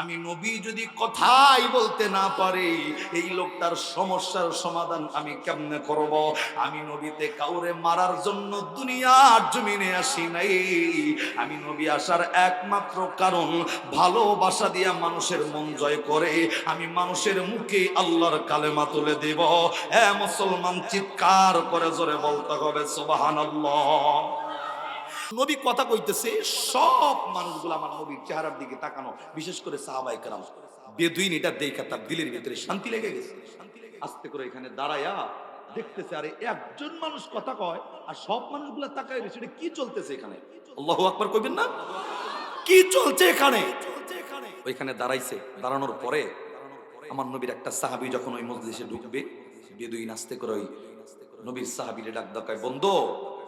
আমি নবী যদি কথাই বলতে না পারে, এই লোকটার সমস্যার সমাধান আমি কেমনে করব? আমি নবীতে কাউরে মারার জন্য দুনিয়ার জমিনে আসি নাই। আমি নবী আসার একমাত্র কারণ ভালোবাসা দিয়া মানুষের মন জয় করে, আমি মানুষের মুখে আল্লাহর কালেমা তুলে দেব। এ মুসলমান চিৎকার করে জোরে বলতে হবে, সুবহানাল্লাহ। নবী কথা কইতেছে, সব মানুষগুলো আমার নবীর চেহারার দিকে তাকানো, বিশেষ করে সাহাবাই কালাম বেদুইন এটা দেখা তার দিলের ভিতরে শান্তি লেগে গেছে। আস্তে করে এখানে দাঁড়ায়া দেখতেছে, আরে একজন মানুষ কথা কয় আর সব মানুষগুলো তাকায় এটা কি চলতেছে এখানে? আল্লাহ আকবার কইবেন না? কি চলছে এখানে? ওইখানে দাঁড়াইছে। দাঁড়ানোর পরে আমার নবীর একটা সাহাবি যখন ওই মজলিসে ঢুকবে, বেদুইন আস্তে করে ওই নবীর সাহাবিরে ডাক ডাকায় বন্ধ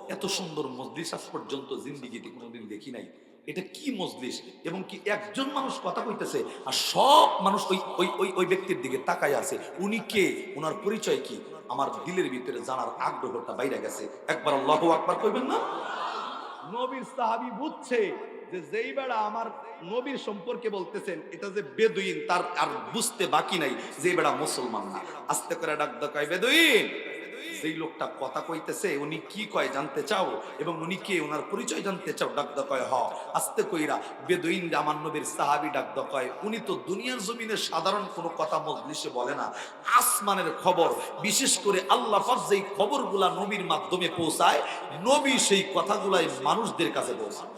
এত সুন্দর মজলিস আজ পর্যন্ত জিন্দিগিতে কোনোদিন দেখি নাই। এটা কি মজলিস? এবং কি একজন মানুষ কথা কইতেছে আর সব মানুষ ওই ওই ওই ওই ব্যক্তির দিকে তাকায় আছে। উনি কে? ওনার পরিচয় কি? আমার দিলের ভিতরে জানার আগ্রহটা বাইরে গেছে। একবার আল্লাহ আকবার কইবেন না? নবীর সাহাবি বুঝছে যে যেই বেড়া আমার নবীর সম্পর্কে বলতেছেন, এটা যে বেদুইন তার আর বুঝতে বাকি নাই যে বেড়া মুসলমান না। আস্তে করে ডাক ডাকায় বেদুইন! যেই লোকটা কথা কইতেছে, উনি কি কয় জানতে চাও? এবং উনি কে? ওনার পরিচয় জানতে চাও? ডাক কয় হ। আস্তে কইরা, বেদুইন আমার নবীর সাহাবি ডাক কয় উনি তো দুনিয়ার জমিনে সাধারণ কোনো কথা মজলিসে বলে না। আসমানের খবর, বিশেষ করে আল্লাহ পাক যেই খবরগুলা নবীর মাধ্যমে পৌঁছায়, নবী সেই কথাগুলাই মানুষদের কাছে পৌঁছায়।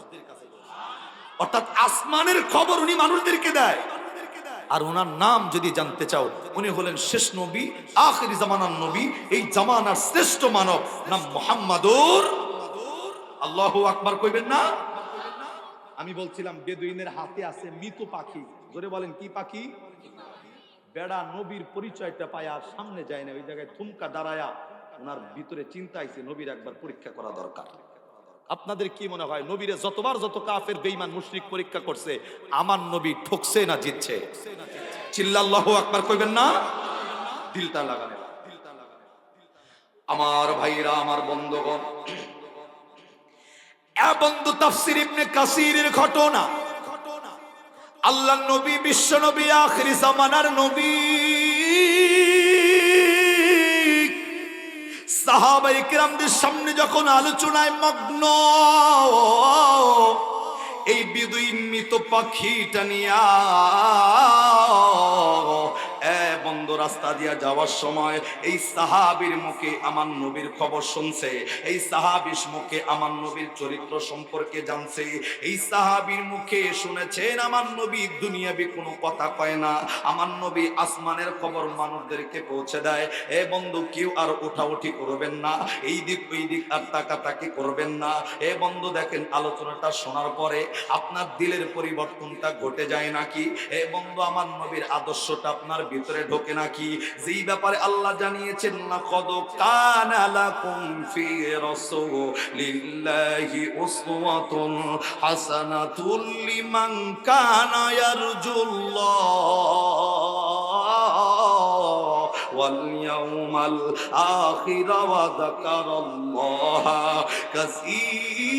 অর্থাৎ আসমানের খবর উনি মানুষদেরকে দেয়। আর ওনার নাম যদি জানতে চাও, উনি হলেন শেষ নবী, আখেরি জামানার নবী, এই জামানার শ্রেষ্ঠ মানব, নাম মোহাম্মদুর আল্লাহ আকবার কইবেন না? আমি বলছিলাম, বেদুইনের হাতে আছে মৃত পাখি। জোরে বলেন, কি পাখি? বেড়া নবীর পরিচয়টা পায় আর সামনে যায় না, ওই জায়গায় থুমকা দাঁড়ায়া ওনার ভিতরে চিন্তা আইছে, নবীর একবার পরীক্ষা করা দরকার। আপনাদের কি মনে হয়? নবীরে যতবার যত কাফের, বেঈমান, মুশরিক পরীক্ষা করছে, আমার নবী ঠকছে না জিতছে? চিল্লাল্লাহু আকবার কইবেন না? দিলটা লাগানে আমার ভাইরা, আমার বন্ধুগণ বন্ধু তাফসির ইবনে কাসিরের ঘটনা। আল্লাহ নবী, বিশ্ব নবী, আখিরি জামানার নবী। সাহাবাই কিরামদের সামনে যখন আলোচনায় মগ্ন এই বিদুই মৃত পাখিটা নিয়া বন্ধ রাস্তা দিয়া যাওয়ার সময় এই সাহাবির মুখে আমার নবীর খবর শুনছে, এই সাহাবির মুখে আমার নবীর চরিত্র সম্পর্কে জানছে, এই সাহাবির মুখে শুনেছেন আমার নবী দুনিয়াবি কোনো কথা কয় না, আমার নবী আসমানের খবর মানুষদেরকে পৌঁছে দেয়, এ বন্ধু কেউ আর উঠাউঠি করবেন না, এই দিক ওই দিক আর তাকাতাকি করবেন না, এ বন্ধু দেখেন আলোচনাটা শোনার পরে আপনার দিলের পরিবর্তনটা ঘটে যায় নাকি, এ বন্ধু আমার নবীর আদর্শটা আপনার ভিতরে ঢোকে নাকি যেই ব্যাপারে আল্লাহ জানিয়েছেন না কদ কানা লাকুম ফি রাসূলিল্লাহি উসওয়াতুন হাসানাতুল লিমান কানা ইয়ারজুল্লাহ واليوم الآخر وذكر الله كثيرا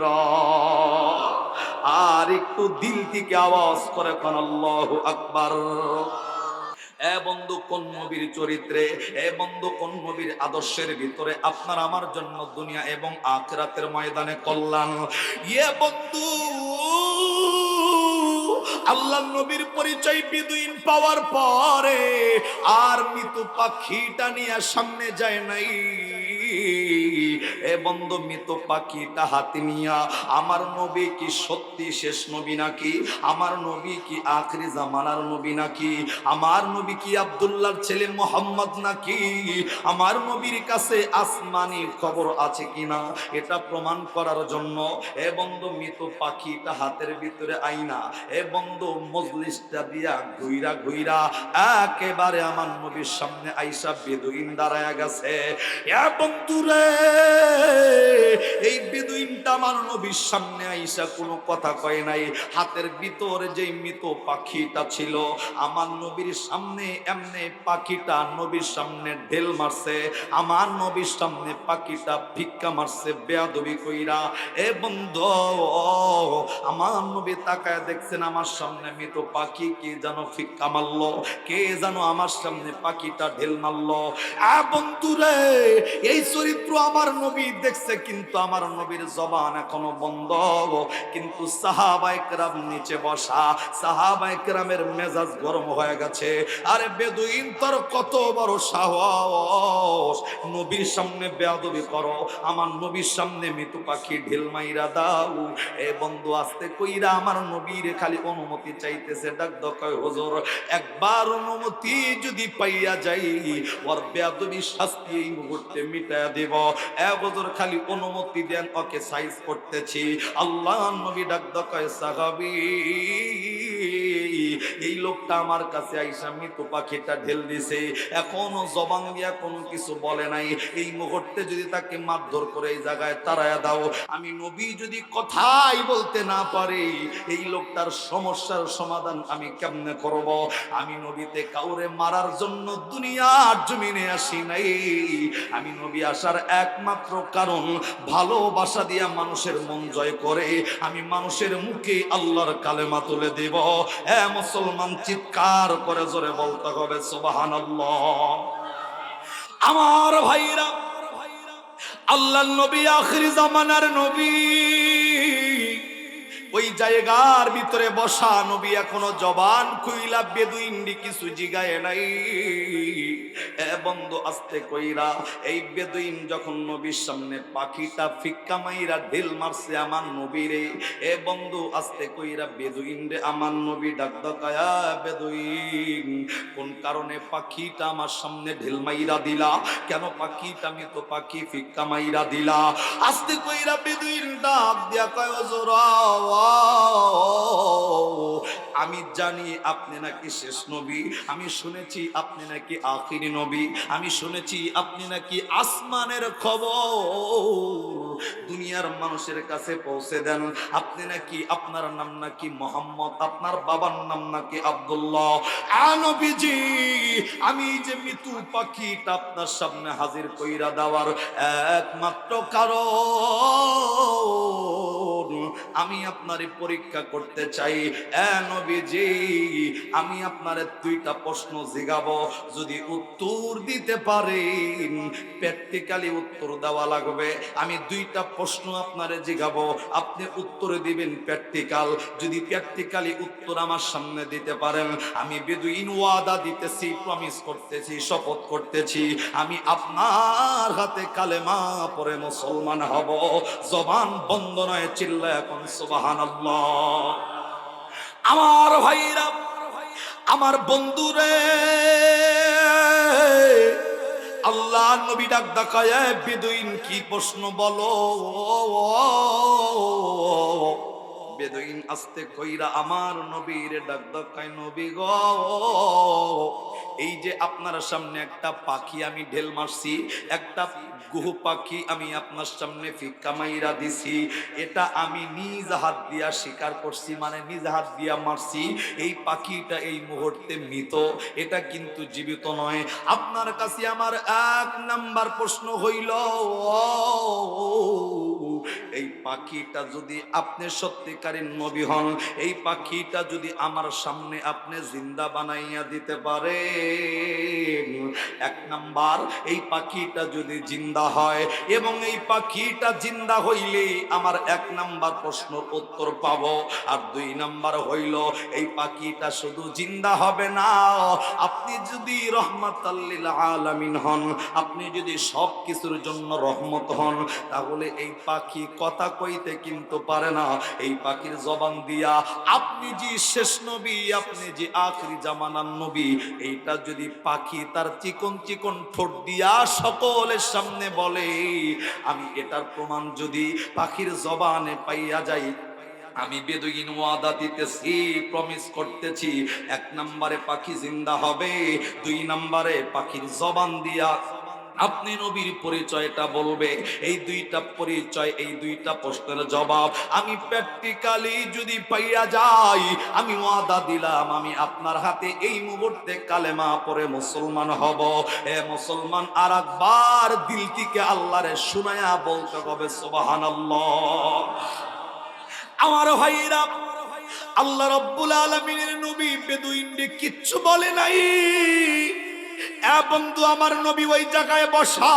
আর একটু দিল থেকে আওয়াজ করে আল্লাহ আকবার। এ বন্ধু, কোন নবীর চরিত্রে, এ বন্ধু, কোন নবীর আদর্শের ভিতরে আপনার আমার জন্য দুনিয়া এবং আখরাতের ময়দানে কল্যাণ? ইয়ে বন্ধু আল্লাহ নবীর পরিচয় বিদুইন পাওয়ার পরে আর মৃত পাখিটা নিয়ে সামনে যায় নাই। আমার নবী কি সত্যি শেষ নবী নাকি? আমার নবী কি আখরি জামানার নবী নাকি? আমার নবী কি ছেলে মোহাম্মদ নাকি? আমার নবীর কাছে আসমানি খবর আছে কিনা? এটা প্রমাণ করার জন্য এ বন্ধু মৃত পাখিটা হাতের ভিতরে আইনা, এ বন্ধু মজলিসটা দিয়া ঘুইরা ঘুইরা একেবারে আমার নবীর সামনে আইসা বেদুইন দাঁড়ায় গেছে। এই বেদুইনটা আমার নবীর সামনে আইসা কোনো কথা কয় নাই। হাতের ভিতরে যে মৃত পাখিটা ছিল, আমার নবীর সামনে এমনি পাখিটা নবীর সামনে ঢেল মারছে, আমার নবীর সামনে পাখিটা ভিক্ষা মারছে, বেয়াদবি কইরা। এ বন্ধু, আমার নবী তাকায় দেখছেন আমার সামনে মৃত পাখি, কে যেন ফিক্কা মারলো কে যেন আমার সামনে পাখিটা ঢেল মারলো। বন্ধুরে, এই চরিত্র আমার নবী দেখছে, কিন্তু আমার নবীর জবান এখনও বন্ধ। কিন্তু সাহাবাইকরাম নিচে বসা সাহাবাইকরামের মেজাজ গরম হয়ে গেছে। আরে বেদুইন, তোর কত বড় সাহস। নবীর সামনে বেয়াদবি করো, আমার নবীর সামনে মৃত পাখি ঢেল মাইরা দাও। এ বন্ধু, আস্তে কইরা আমার নবীর খালি অনুমতি চাইতেছে। ডাক দকয় হুজুর, একবার অনুমতি যদি পাইয়া যাই, ওর বেয়াদবি শাস্তি এই মুহূর্তে মিটায়া দেব। এ হুজুর, খালি অনুমতি দেন, ওকে সাইজ করতেছি। আল্লাহ নবী ডাক দকয় সাহাবী এই লোকটা আমার কাছে আইসা মৃত পাখিটা ঢেল দিছে। এখনও জবান দিয়া কোনো কিছু বলে নাই। এই মুহূর্তে যদি তাকে মারধর করে এই জায়গায় তারায়া দাও, আমি নবী যদি কথাই বলতে না পারি, এই লোকটার সমস্যার সমাধান আমি কেমনে করব? আমি নবীতে কাউরে মারার জন্য দুনিয়ার জমিনে আসি নাই। আমি নবী আসার একমাত্র কারণ ভালোবাসা দিয়া মানুষের মন জয় করে, আমি মানুষের মুখে আল্লাহর কালেমা তুলে দেব। এ মুসলমান চিৎকার করে জোরে বলতে হবে সুবাহান আমার ভাইরা আল্লাহ নবী, আখরি জামানার নবী, ওই জায়গার ভিতরে বসা নবী এখনও জবান খুইলা বেদুইন্ডি কিছু জিগায় নাই। বন্ধু আস্তে কইরা, এই বেদুইন যখন নবীর সামনে পাখিটা ফিক্কা মাইরা ঢিল মারছে আমার নবীরে, এ বন্ধু আস্তে কইরা, বেদুইন রে, আমার নবী ডাক বেদুইন, কোন কারণে পাখিটা আমার সামনে ঢিল মাইরা দিলা? কেন পাখিটা আমি তো পাখি ফিক্কা মাইরা দিলা? আস্তে কইরা বেদুইন ডাক দিয়া কয় জোরা আমি জানি আপনি নাকি শেষ নবী, আমি শুনেছি আপনি নাকি আখিরি নবী, আমি শুনেছি আপনি নাকি আসমানের খবর। দুনিয়ার মানুষের কাছে পৌঁছে দেন, আপনি নাকি আপনার নাম নাকি মোহাম্মদ, আপনার বাবার নাম নাকি আব্দুল্লাহ। আনবীজি আমি যে মৃত্যু পাখিটা আপনার সামনে হাজির কইরা দেওয়ার একমাত্র কারণ আমি আপনারে পরীক্ষা করতে চাই। নবীজি, আমি আপনার দুইটা প্রশ্ন জিগাবো। যদি উত্তর দিতে পারেন, প্র্যাকটিক্যালি উত্তর দেওয়া লাগবে। আমি দুইটা প্রশ্ন আপনারে জিগাবো। আপনি উত্তর দিবেন প্র্যাকটিক্যাল। যদি প্র্যাকটিক্যালি উত্তর আমার সামনে দিতে পারেন, আমি বেদুইন ওয়াদা দিতেছি প্রমিস করতেছি, শপথ করতেছি। আমি আপনার হাতে কালেমা পরে মুসলমান হব। জবান বন্ধ নয় চিল্লা এখন আমার ভাইরা আমার বন্ধুরে আল্লাহ নবী ডাক দেখায় বেদুইন কি প্রশ্ন বলো? বেদুইন আস্তে কইরা আমার নবীর ডাক ডাকায় নবী গো, এই যে আপনার সামনে একটা পাখি আমি ঢেল মারছি, একটা গুহু পাখি আমি আপনার সামনে ফিক্কা মাইরা দিছি, এটা আমি নিজ হাত দিয়া স্বীকার করছি মানে নিজ হাত দিয়া মারছি, এই পাখিটা এই মুহূর্তে মৃত, এটা কিন্তু জীবিত নয়। আপনার কাছে আমার এক নাম্বার প্রশ্ন হইল এই পাখিটা যদি আপনি সত্যিকারের নবী হন, এই পাখিটা যদি আমার সামনে আপনি জিন্দা বানাইয়া দিতে পারে এক নাম্বার, এই পাখিটা যদি জিন্দা হয় এবং এই পাখিটা জিন্দা হইলে আমার এক নাম্বার প্রশ্ন উত্তর পাব। আর দুই নাম্বার হইল, এই পাখিটা শুধু জিন্দা হবে না, আপনি যদি রহমতাল্লিল আলামিন হন, আপনি যদি সব কিছুর জন্য রহমত হন, তাহলে এই পাখি কথা কইতে কিন্তু পারে না। এই পাখির জবান দিয়া, আপনি যে শেষ নবী, আপনি যে আখরি জামানার নবী, এইটা যদি পাখি তার চিকন চিকন ঠোঁট দিয়া সকলের সামনে বলে, আমি এটার প্রমাণ যদি পাখির জবানে পাইয়া যাই, আমি বেদুইন ওয়াদা দিতেছি প্রমিস করতেছি, এক নম্বরে পাখি জিন্দা হবে, দুই নম্বরে পাখির জবান দিয়া আপনি নবীর পরিচয়টা বলবে। এই দুইটা পরিচয়, এই দুইটা প্রশ্নের জবাব আমি প্র্যাকটিক্যালি যদি পাইয়া যাই, আমি ওয়াদা দিলাম, আমি আপনার হাতে এই মুহূর্তে কালেমা পরে মুসলমান হব। এ মুসলমান আর একবার দিল থেকে আল্লাহরে শুনায়া বলতে হবে, সুবহানাল্লাহ। আমার ভাইরা আল্লাহ রব্বুল আলমিনের নবী বেদুইনরে কিচ্ছু বলে নাই। বন্ধু, আমার নবী ওই জায়গায় বসা।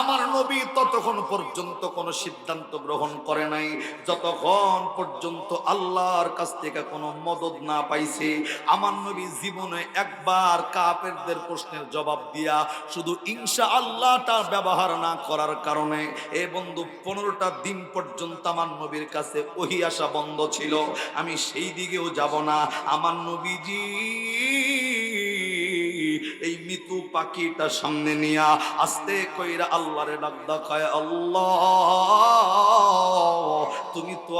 আমার নবী ততক্ষণ পর্যন্ত কোনো সিদ্ধান্ত গ্রহণ করে নাই। যতক্ষণ পর্যন্ত আল্লাহর কাছ থেকে কোনো মদত না পাইছে, আমার নবী জীবনে একবার কাপেরদের প্রশ্নের জবাব দিয়া শুধু ইনশা আল্লাহটা ব্যবহার না করার কারণে এ বন্ধু পনেরোটা দিন পর্যন্ত আমার নবীর কাছে ওহি আসা বন্ধ ছিল। আমি সেই দিকেও যাব না। আমার নবীজি এই মৃত্যু পাখিটা সামনে নিয়া আস্তে কইরা আল্লাহরে ডাক দেখায়, আল্লাহ, তুমি তো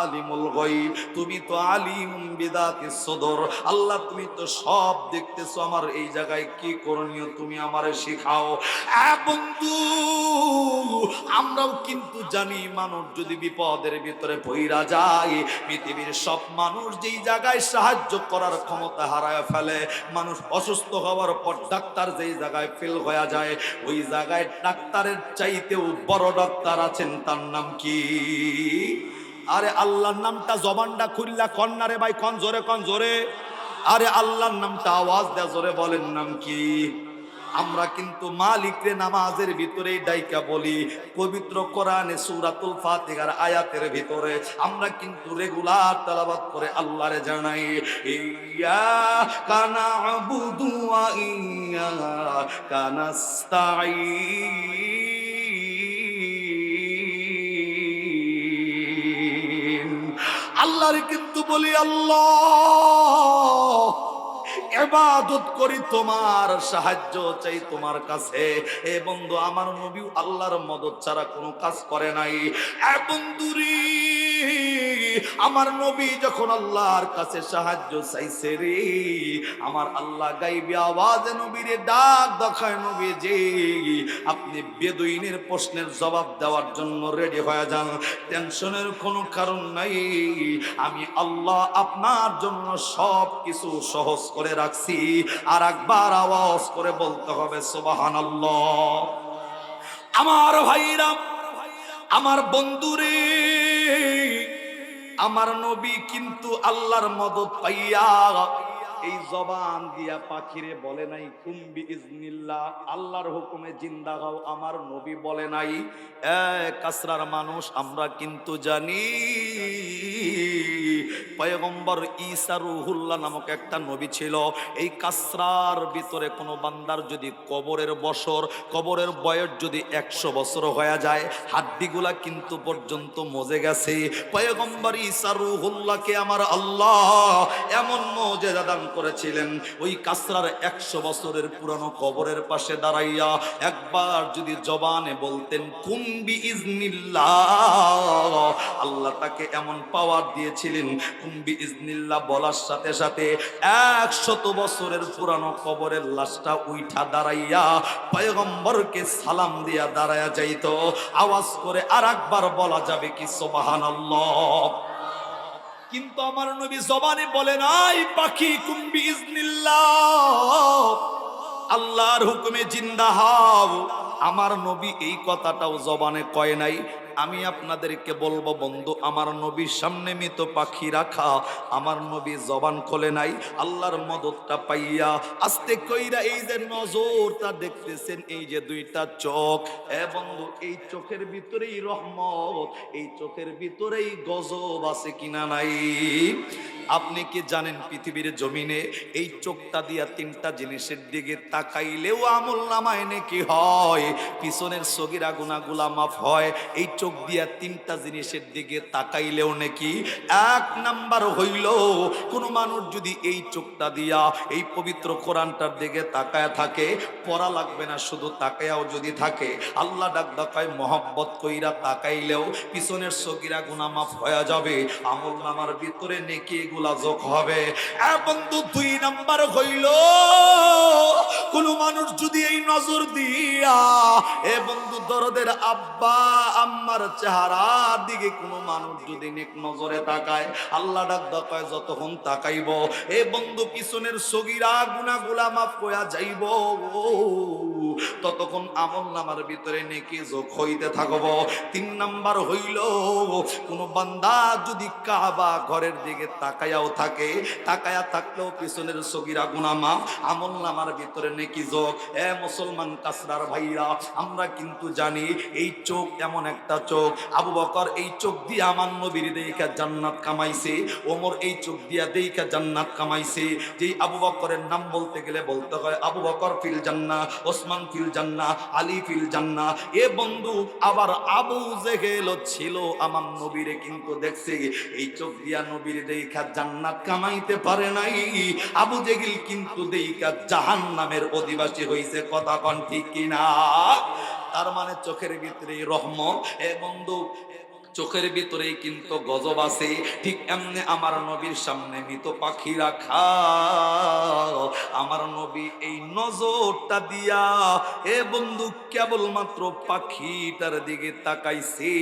আলিমুল গায়ব, তুমি তো আলিম বিদাতি সদর। আল্লাহ, তুমি তো সব দেখতেছো আমার এই জায়গায়, কি করণীয় তুমি আমারে শেখাও? বন্ধু, আমরাও কিন্তু জানি মানুষ যদি বিপদের ভিতরে ভৈরা যায়, পৃথিবীর সব মানুষ যেই জায়গায় সাহায্য করার ক্ষমতা হারায় ফেলে, মানুষ অসুস্থ হওয়ার পর ডাক্তার যেই জায়গায় ফেল হয়ে যায়, ওই জায়গায় ডাক্তারের চাইতেও বড় ডাক্তার আছেন, তার নাম কি? আরে আল্লাহর নামটা জবানটা খুললা কন্যারে ভাই, কন, জোরে কন, জোরে। আরে আল্লাহর নামটা আওয়াজ দেয়া, জোরে বলেন, নাম কি? আমরা কিন্তু মালিকরে নামাজের ভিতরে ডাইকা বলি, পবিত্র কোরআনে সূরাতুল ফাতিহার আয়াতের ভিতরে আমরা কিন্তু রেগুলার তালাবাদ করে আল্লাহরে জানাই, ইয়া কানা আবুদু ইয়া কানাস্তাইন আল্লাহরে কিন্তু বলি, আল্লাহ এবাদত করি, তোমার সাহায্য চাই তোমার কাছে। এ বন্ধু, আমার নবী আল্লাহর মদত ছাড়া কোনো কাজ করে নাই। এ বন্ধুরি আমার নবী যখন আল্লাহর কাছে সাহায্য চাইছে রে, আমার আল্লাহ গাইবি আওয়াজে নবীরে ডাক দেখায় নবী যে আপনি বেদুইনের প্রশ্নের জবাব দেওয়ার জন্য রেডি হয়ে যান। টেনশনের কোনো কারণ নাই। আমি আল্লাহ আপনার জন্য সব কিছু সহজ করে রাখছি। আর একবার আওয়াজ করে বলতে হবে সোবাহান আমার ভাইরা, আমার বন্ধুরে আমার নবী কিন্তু আল্লাহর মদত পাইয়া এই জবান দিয়া পাখিরে বলে নাই কুম্বি ইজনিল্লাহ আল্লাহর হুকুমে জিন্দা হও, আমার নবী বলে নাই, এ কাসরার মানুষ, আমরা কিন্তু জানি। পয়গম্বর ঈসা রুহুল্লাহ নামক একটা নবী ছিল। এই কাসরার ভিতরে কোনো বান্দার যদি কবরের বছর, কবরের বয়স যদি একশো বছর হয়ে যায়, হাড্ডিগুলা কিন্তু পর্যন্ত মজে গেছে। পয়গম্বর ঈসা রুহুল্লাহকে আমার আল্লাহ এমন মজেদা দান করেছিলেন, ওই কাসরার একশো বছরের পুরানো কবরের পাশে দাঁড়াইয়া একবার যদি জবানে বলতেন কুম্বি ইজনিল্লাহ আল্লাহ তাকে এমন পাওয়ার দিয়েছিলেন। কুম্বি ইজনিল্লাহ বলার সাথে সাথে একশত বছরের পুরানো কবরের লাশটা উইঠা দাঁড়াইয়া পয়গম্বরকে সালাম দিয়া দাঁড়াইয়া যাইত। আওয়াজ করে আর একবার বলা যাবে কি সোবাহান কিন্তু আমার নবী জবানে বলে নাই পাখি কুম্বি ইজনিল্লাহ আল্লাহর হুকুমে জিন্দা হও। আমার নবী এই কথাটাও জবানে কয় নাই। আমি আপনাদেরকে বলব বন্ধু, আমার নবীর সামনে মৃত পাখি রাখা, আমার নবী জবান খোলে নাই, আল্লাহর মদতটা পাইয়া আস্তে কইরা এই যে নজরটা দেখতেছেন এই যে দুইটা চোখ। এ বন্ধু, এই চোখের ভিতরেই রহমত, এই চোখের ভিতরেই গজব আছে কিনা নাই? আপনি কি জানেন পৃথিবীর জমিনে এই চোখটা দিয়া তিনটা জিনিসের দিকে তাকাইলেও আমল নামায় নাকি হয়? পিছনের সগিরা গুনাগুলা মাফ হয়, এই চোখ চোখ দিয়া তিনটা জিনিসের দিকে তাকাইলেও নাকি এক নাম্বার হইল, কোন মানুষ যদি এই চোখটা দিয়া এই পবিত্র কোরআনটার দিকে তাকায় থাকে, পড়া লাগবে না, শুধু তাকায়াও যদি থাকে, আল্লাহ ডাক ডাকায় মহব্বত কইরা তাকাইলেও পিছনের সগিরা গুনা মাফ হয়ে যাবে, আমল নামার ভিতরে নেকি এগুলা যোগ হবে। বন্ধু, দুই নাম্বার হইল, কোন মানুষ যদি এই নজর দিয়া, এ বন্ধু দরদের আব্বা আম্মার চেহারার দিকে কোনো মানুষ যদি নেক নজরে তাকায়, আল্লাহ ডাক ডাকায় যতক্ষণ তাকাইব, এ বন্ধু পিছনের সগিরা গুনা গুলা মাফ কয়া যাইব। ততক্ষণ আমল নামার ভিতরে নেকি যোগ হইতে থাকব। তিন নাম্বার হইল, কোন বান্দা যদি কাবা ঘরের দিকে তাকায়াও থাকে, তাকায়া থাকলেও পিছনের সগিরা গুনা মাফ, আমল নামার ভিতরে নেকি যোগ। এ মুসলমান কাসরার ভাইরা, আমরা কিন্তু জানি এই চোখ এমন একটা চোখ। আবু বকর এই চোখ দিয়ে আমার নবীর দেখা জান্নাত কামাইছে, ওমর এই চোখ দিয়া দেখা জান্নাত কামাইছে। যেই আবু বকরের নাম বলতে গেলে বলতে হয় আবু বকর ফিল জান্না, ওসমান ফিল জান্না, আলী ফিল জান্না। এ বন্ধু আবার আবু জেহেল ছিল আমার নবীরে কিন্তু দেখছে, এই চোখ দিয়া নবীর দেখা জান্নাত কামাইতে পারে নাই। আবু জেগিল কিন্তু দেখা জাহান নামের অধিবাসী হইছে, কথা কন ঠিক কিনা? তার মানে চোখের ভিতরে রহমত। এ বন্ধু, চোখের ভিতরেই কিন্তু গজব আছে। ঠিক এমনি আমার নবীর সামনে মৃত পাখি রাখা আমার নবী এই নজরটা দিয়া, এ বন্ধু, কেবলমাত্র পাখিটার দিকে তাকাইছে।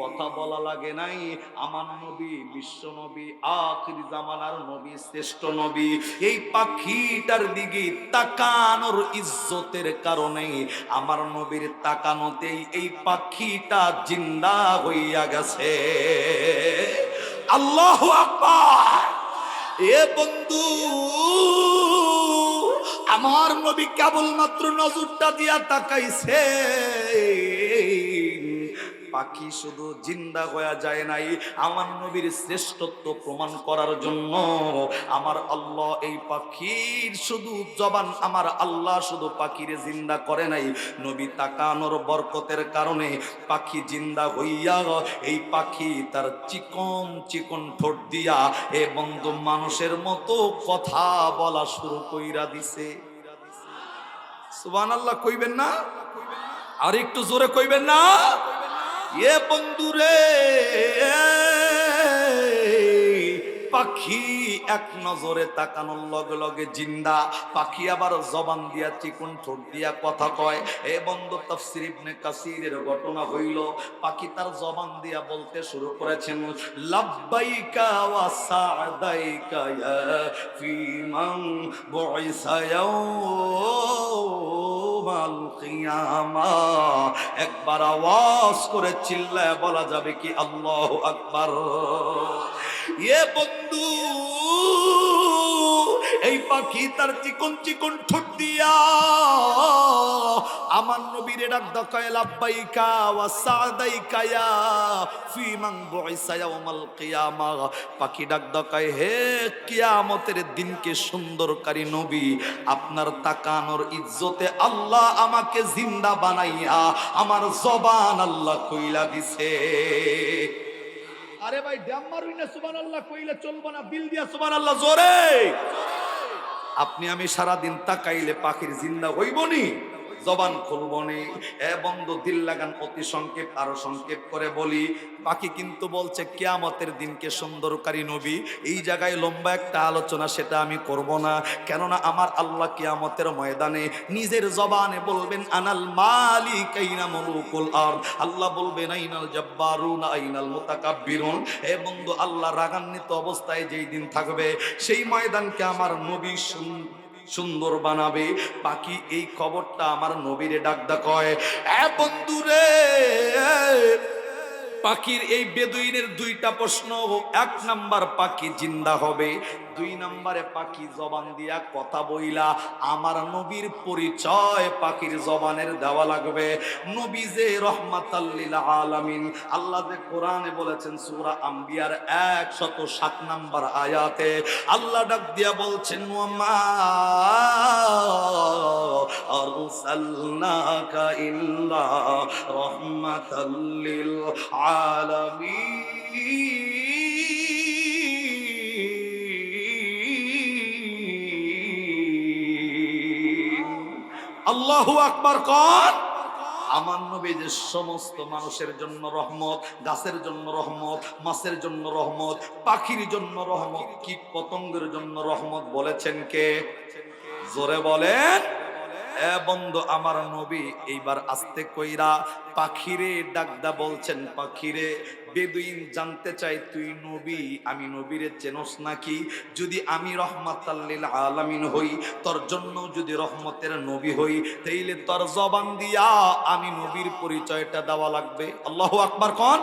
কথা বলা লাগে নাই। আমার নবী বিশ্ব নবী, আখির জামানার নবী, শ্রেষ্ঠ নবী। এই পাখিটার দিকে তাকানোর ইজ্জতের কারণে আমার নবীর তাকানোতেই এই পাখিটা জিন্দা হইয়া গেছে। আল্লাহ এ বন্ধু, আমার নবী কেবলমাত্র নজরটা দিয়া তাকাইছে। পাখি শুধু জিন্দা হয়ে যায় নাই। আমার নবীর শ্রেষ্ঠত্ব প্রমাণ করার জন্য আমার আল্লাহ এই পাখির শুধু জবান, আমার আল্লাহ শুধু পাখিরে জিন্দা করে নাই। নবী তাকানোর বরকতের কারণে পাখি জিন্দা হইয়া এই পাখি তার চিকন চিকন ঠোঁট দিয়া এ বন্ধু মানুষের মতো কথা বলা শুরু কইরা দিছে। সুবান আল্লাহ কইবেন না? আর একটু জোরে কইবেন না? এ বন্ধুরে পাখি এক নজরে তাকানোর লগে লগে জিন্দা। পাখি আবার জবান দিয়া চিকুন ঠোঁট দিয়া কথা কয়। এ বন্ধু, তাফসির ইবনে কাসিরের ঘটনা হইল, পাখি তার জবান দিয়া বলতে শুরু করেছেন, লাব্বাইকা ওয়া সাদাইকা ইয়া ফিমান বুইসা ইয়াউমাল কিয়ামা। একবার আওয়াজ করে চিল্লায় বলা যাবে কি আল্লাহু আকবার। এ বন্ধু, এই পাখি তার চিকন চিকন ঠোঁট দিয়া আমার নবীর ডাক দকায় লাব্বাইকা ওয়া সাদাইকা ইয়া ফি মান বুইসা ইয়াউমাল কিয়ামা। পাখি ডাক দকায় হে কিয়ামতের দিনকে সুন্দরকারী নবী, আপনার তাকানোর ইজ্জতে আল্লাহ আমাকে জিন্দা বানাইয়া আমার জবান আল্লাহ কইলা দিছে। আরে ভাই, ড্যাম মারুই না সুবান আল্লাহ কইলে চলবো না, বিল দিয়া সুবান আল্লাহ জোরে। আপনি আমি সারাদিন তাকাইলে পাখির জিন্দা হইবনি? জবান খুলবনি এ বন্ধু, দিল লাগান অতি সংক্ষেপ, আরও সংক্ষেপ করে বলি। বাকি কিন্তু বলছে, কেয়ামতের দিনকে সুন্দরকারী নবী। এই জায়গায় লম্বা একটা আলোচনা, সেটা আমি করব না। কেননা আমার আল্লাহ কেয়ামতের ময়দানে নিজের জবানে বলবেন, আনাল মালিক আইনা মুলুকুল আর আল্লাহ বলবেন, আইনাল জব্বারুন, আইনাল মুতাকাব্বিরুন। এ বন্ধু, আল্লাহ রাগান্বিত অবস্থায় যেই দিন থাকবে, সেই ময়দানকে আমার নবী শুন সুন্দর বানাবে। বাকি এই খবরটা আমার নবীরে ডাকদা কয় এ বন্ধুরে পাখির এই বেদুইনের দুইটা প্রশ্ন, এক নাম্বার পাখি জিন্দা হবে, দুই নাম্বারে পাখি জবান দিয়া কথা বইলা, আমার নবীর পরিচয় পাখির জবানের দেওয়া লাগবে। নবী যে রহমাতাল্লিল আলামিন, আল্লাহ যে কোরআনে বলেছেন, সূরা আম্বিয়ার 107 নাম্বার আয়াতে, আল্লাহ ডাক দিয়া বলছেন ওয়ামা ইল্লা রাহমাতাল লিল আলামিন আল্লাহু আকবার কর। আমার নবী যে সমস্ত মানুষের জন্য রহমত গাছের জন্য রহমত মাছের জন্য রহমত পাখির জন্য রহমত কীট পতঙ্গের জন্য রহমত বলেছেন কে? জোরে বলেন। এ বন্ধু, আমার নবী এইবার আসতে কইরা পাখিরে ডাকদা বলছেন, পাখিরে, বেদুইন জানতে চাই তুই নবী, আমি নবীরে চেনস নাকি? যদি আমি রহমাতাল্লিল আলামিন হই, তোর জন্য যদি রহমতের নবী হই, তাইলে তোর জবান দিয়া আমি নবীর পরিচয়টা দেওয়া লাগবে। আল্লাহ আকবার কন?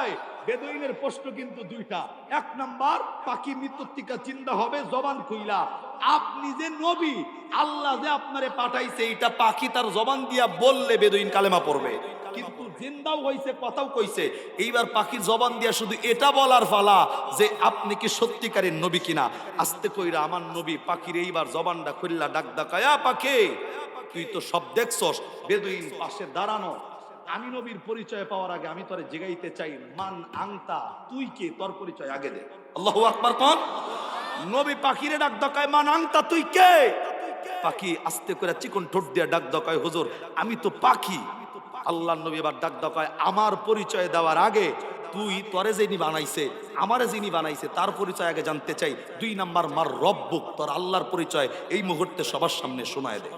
এই বেদুইনের প্রশ্ন কিন্তু দুইটা। এক নাম্বার, পাখি মৃত্যুত্তিকা চিন্তা হবে, জবান খুইলা। আপনি যে নবী, আল্লাহ যে আপনারে পাঠাইছে এটা পাখি তার জবান দিয়া বললে বেদুইন কালেমা পড়বে। কিন্তু জিন্দাও হইছে, কথাও কইছে। এইবার পাখির জবান দিয়া শুধু এটা বলার ফালা যে আপনি কি সত্যিকারের নবী কিনা। আস্তে কইরা, আমার নবী, পাখির এইবার জবানটা খুললা ডাক ডাকায়া, পাখি। তুই তো সব দেখছস, বেদুইন পাশে দাঁড়ানো। আমি নবীর পরিচয় পাওয়ার আগে আমি তোরে জেগাইতে চাই, মান আংতা, তুই কে? তোর পরিচয় আগে দে। আল্লাহু আকবার কোন? নবী পাখিরে ডাক দকায় মান আংতা, তুই কে? পাখি আস্তে করে চিকন ঠোঁট দিয়ে ডাক দকায় হুজুর, আমি তো পাখি। আল্লাহ নবী এবার ডাক দকায় আমার পরিচয় দেওয়ার আগে তুই তরে যিনি বানাইছে, আমারে যিনি বানাইছে, তার পরিচয় আগে জানতে চাই। দুই নাম্বার, মার রব্বুক, তোর আল্লাহর পরিচয় এই মুহূর্তে সবার সামনে শোনায় দে।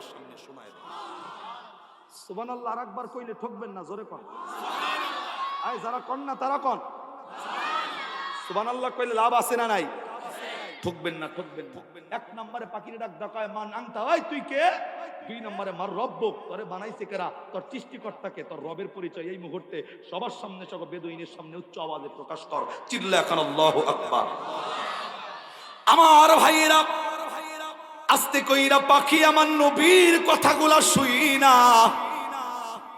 সুবান আল্লাহ আর একবার কইলে ঠকবেন না, জোরে কন। আয়, যারা কন না, তারা কন। সুবান আল্লাহ কইলে লাভ আছে না নাই? ঠকবেন না ঠকবেন না। এক নম্বরে পাখির ডাক ডাকায় মান আংতা ওই তুই কে? দুই নম্বরে, মার রব্ব তোরে বানাইছে কেরা? তোর সৃষ্টিকর্তাকে, তোর রবের পরিচয় এই মুহূর্তে সবার সামনে সব বেদুইনের সামনে উচ্চ আওয়াজে প্রকাশ কর। চিল্লা এখন আল্লাহু আকবার। আমার ভাইয়েরা, আস্তে কইরা পাখি আমার নবীর কথাগুলা শুই না।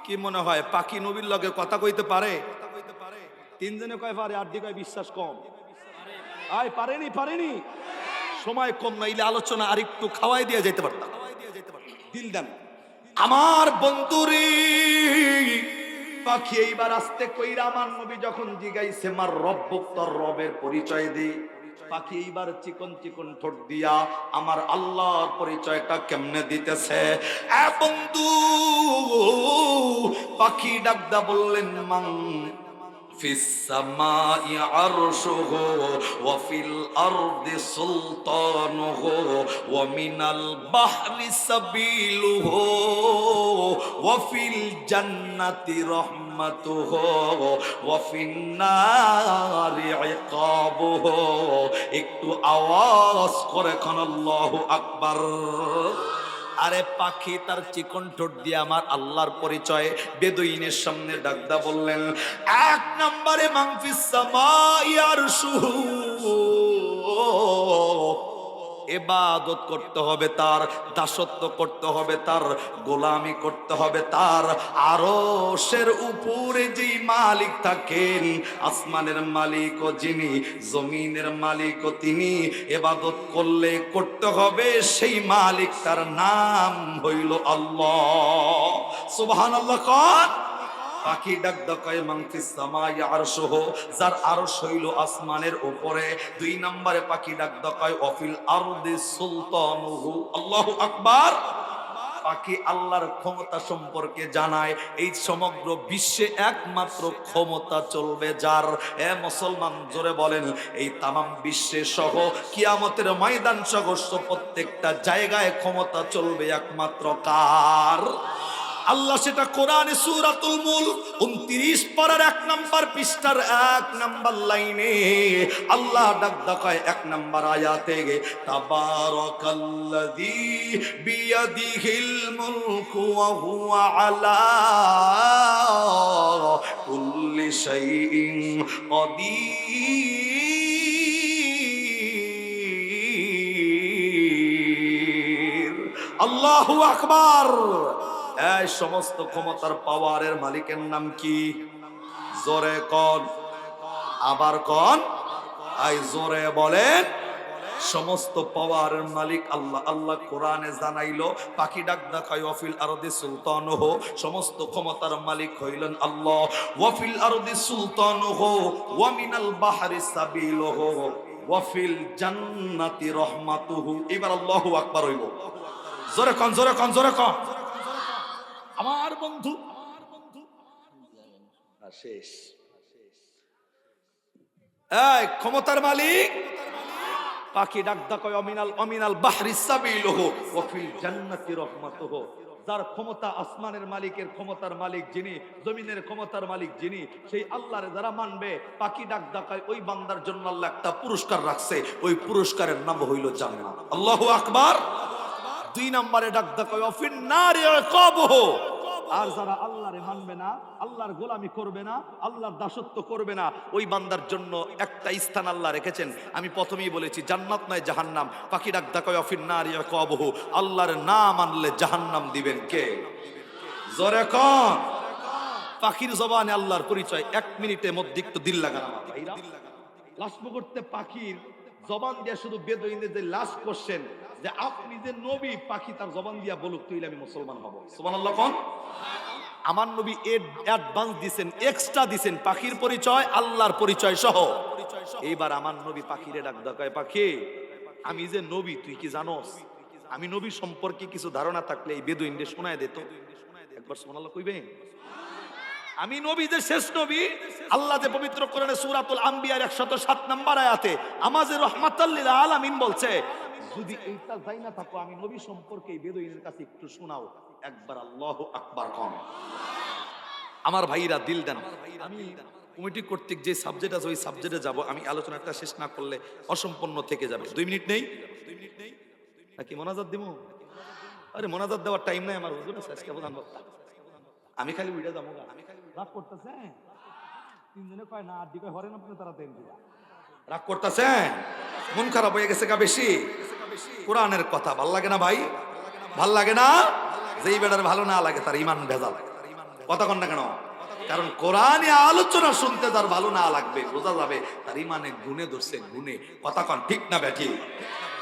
কি মনে হয়, পাখি নবীর লগে কথা কইতে পারে? তিনজনে কয় পারে আর দিকে বিশ্বাস কম। আয়, পারেনি পারেনি। সময় কম নাইলে আলোচনা আর একটু খাওয়াই দিয়ে যেতে পারতাম। দিল দেন। আমার বন্ধুরি, পাখি এইবার আসতে কইরা আমার নবী যখন জিগাইছে, মার রব্বক তোর রবের পরিচয় দি। পাখি এইবার চিকন চিকন ঠোঁট দিয়া আমার আল্লাহর পরিচয়টা কেমনে দিতেছে? বন্ধু, পাখি ডাকদা বললেন, মাং في السماء عرشه وفي الأرض سلطانه ومن البحر سبيله وفي الجنة رحمته وفي النار عقابه একটু আওয়াজ করে কোন আল্লাহু আকবার আরে পাখি তার চিকন ঠোঁট দিয়ে আমার আল্লাহর পরিচয় বেদুইনের সামনে ডাকদা বললেন, এক নম্বরে মাংফিস সামাইয়ার এবাদত করতে হবে, তার দাসত্ব করতে হবে, তার গোলামি করতে হবে, তার আরশের উপরে যেই মালিক থাকেন, আসমানের মালিক ও যিনি, জমিনের মালিক ও তিনি এবাদত করলে করতে হবে, সেই মালিক তার নাম হইল আল্লাহ। সুবহান আল্লাহ কন পাখি ডাক ডাকায় মাংফিস সামাই আরশহ, যার আরশ হইল আসমানের উপরে। দুই নম্বরে পাখি ডাক ডাকায় অফিল আরদি সুলতানুহু। আল্লাহু আকবার! পাখি আল্লাহর ক্ষমতা সম্পর্কে জানায়, এই সমগ্র বিশ্বে একমাত্র ক্ষমতা চলবে যার। এ মুসলমান, জোরে বলেন, এই তামাম বিশ্বে সহ কিয়ামতের ময়দান সহ প্রত্যেকটা জায়গায় ক্ষমতা চলবে একমাত্র কার? আল্লাহ সেটা কোরআনে সূরাতুল মুলক 29 পারার এক নাম্বার পৃষ্ঠার এক নাম্বার লাইনে আল্লাহ ডাক ডাকায় এক নাম্বার আয়াতে গে, তাবারাকাল্লাযী বিয়াদিহিল মুলকু ওয়া হুয়া আলা কুল্লি শাইইন কদির। আল্লাহু আকবার। এই সমস্ত ক্ষমতার পাওয়ারের মালিকের নাম কি? জোরে কন। আবার কন। আই জোরে বলেন। সমস্ত পাওয়ারের মালিক আল্লাহ। আল্লাহ কোরআনে জানাইলো, পাখি ডাক দেখায়, ওয়াফিল আরদি সুলতান হো সমস্ত ক্ষমতার মালিক হইলেন আল্লাহ। ওয়াফিল আরদি সুলতান হো ওয়ামিনাল বাহারি সাবিল হো ওয়াফিল জান্নাতি রহমাতুহু। এবার আল্লাহু আকবার হইব। জোরে কন জোরে কন জোরে কন। আমার বন্ধু। শেষ। এই, ক্ষমতার মালিক। পাখি ডাক ডাকয়, অমিনাল অমিনাল বাহরি সাবিলহু ওয়া ফিল জান্নাতি রাহমাতুহু। যার ক্ষমতা আসমানের মালিকের ক্ষমতার মালিক যিনি, জমিনের ক্ষমতার মালিক যিনি, সেই আল্লাহর যারা মানবে, পাখি ডাক ডাকায়, ওই বান্দার জন্য আল্লাহ একটা পুরস্কার রাখছে। ওই পুরস্কারের নাম হইল জান্নাত। আল্লাহু আকবার। দুই নম্বরে ডাক ডাকায় অফিন নারি ইকাবহু আর যারা আল্লাহরে মানবে না, আল্লাহর গোলামি করবে না, আল্লাহর দাসত্ব করবে না, ওই বান্দার জন্য একটা স্থান আল্লাহ রেখেছেন। আমি প্রথমেই বলেছি, জান্নাত নয় জাহান্নাম। পাখি ডাক ডাকায় অফিন নারী কবহু আল্লাহর না মানলে জাহান্নাম দিবেন কে? জোরে কন। পাখির জবানে আল্লাহর পরিচয়। এক মিনিটের মধ্যে একটু দিল লাগানো লাশ করতে পাখির জবান দিয়ে শুধু বেদইনে যে লাশ করছেন যে আপনি যে নবী, পাখি তার জবান দিয়া বলুক তুই আমি মুসলমান হব। কোন। আমার নবী অ্যাডভান্স দিছেন এক্সট্রা দিছেন, পাখির পরিচয়, আল্লাহর পরিচয় সহ। এইবার আমার নবী পাখিরে ডাক ডাকায় পাখি, আমি যে নবী, তুই কি জানোস? আমি নবী সম্পর্কে কিছু ধারণা থাকলে এই বেদুইনরে শোনায় দিত একবার শোনালো কইবেন? আমি নবী, যে শেষ নবী, আল্লাহ যে পবিত্র কোরআনে সুরাতুল আম্বিয়ার 107 নম্বর আয়াতে আমাজে রহমাতাল্লিল আলামিন বলছে, যদি এইটা যাই না থাকো, আমি নবী সম্পর্কে বেদুইনের কাছে একটু শোনাও। একবার আল্লাহু আকবার কম আমার ভাইরা, দিল দেন। আমি কমিটি কর্তৃক যে সাবজেক্ট আছে, ওই সাবজেক্টে যাব। আমি আলোচনাটা শেষ না করলে অসম্পন্ন থেকে যাবে। দুই মিনিট নেই? দুই মিনিট নেই নাকি মোনাজাত দিব আরে, মোনাজাত দেওয়ার টাইম নাই আমার। হুজুর, আজকে প্রধান বক্তা। আমি খালি উইটা যাব গা। রাগ করতেছে তিনজনে কয়, না হরেন আপনি তারা দেন রাগ করতেছেন? মন খারাপ হয়ে গেছে গা বেশি। কোরআনের কথা ভালো লাগে না ভাই? ভালো লাগে না? যেই বেটার ভালো না লাগে, তার ইমান ভেজাল। কথা কন না কেন? কারণ কোরআনে আলোচনা শুনতে তার ভালো না লাগবে, বোঝা যাবে তার ইমানে গুনে ধরছে গুনে কথা কন, ঠিক না ব্যাঠি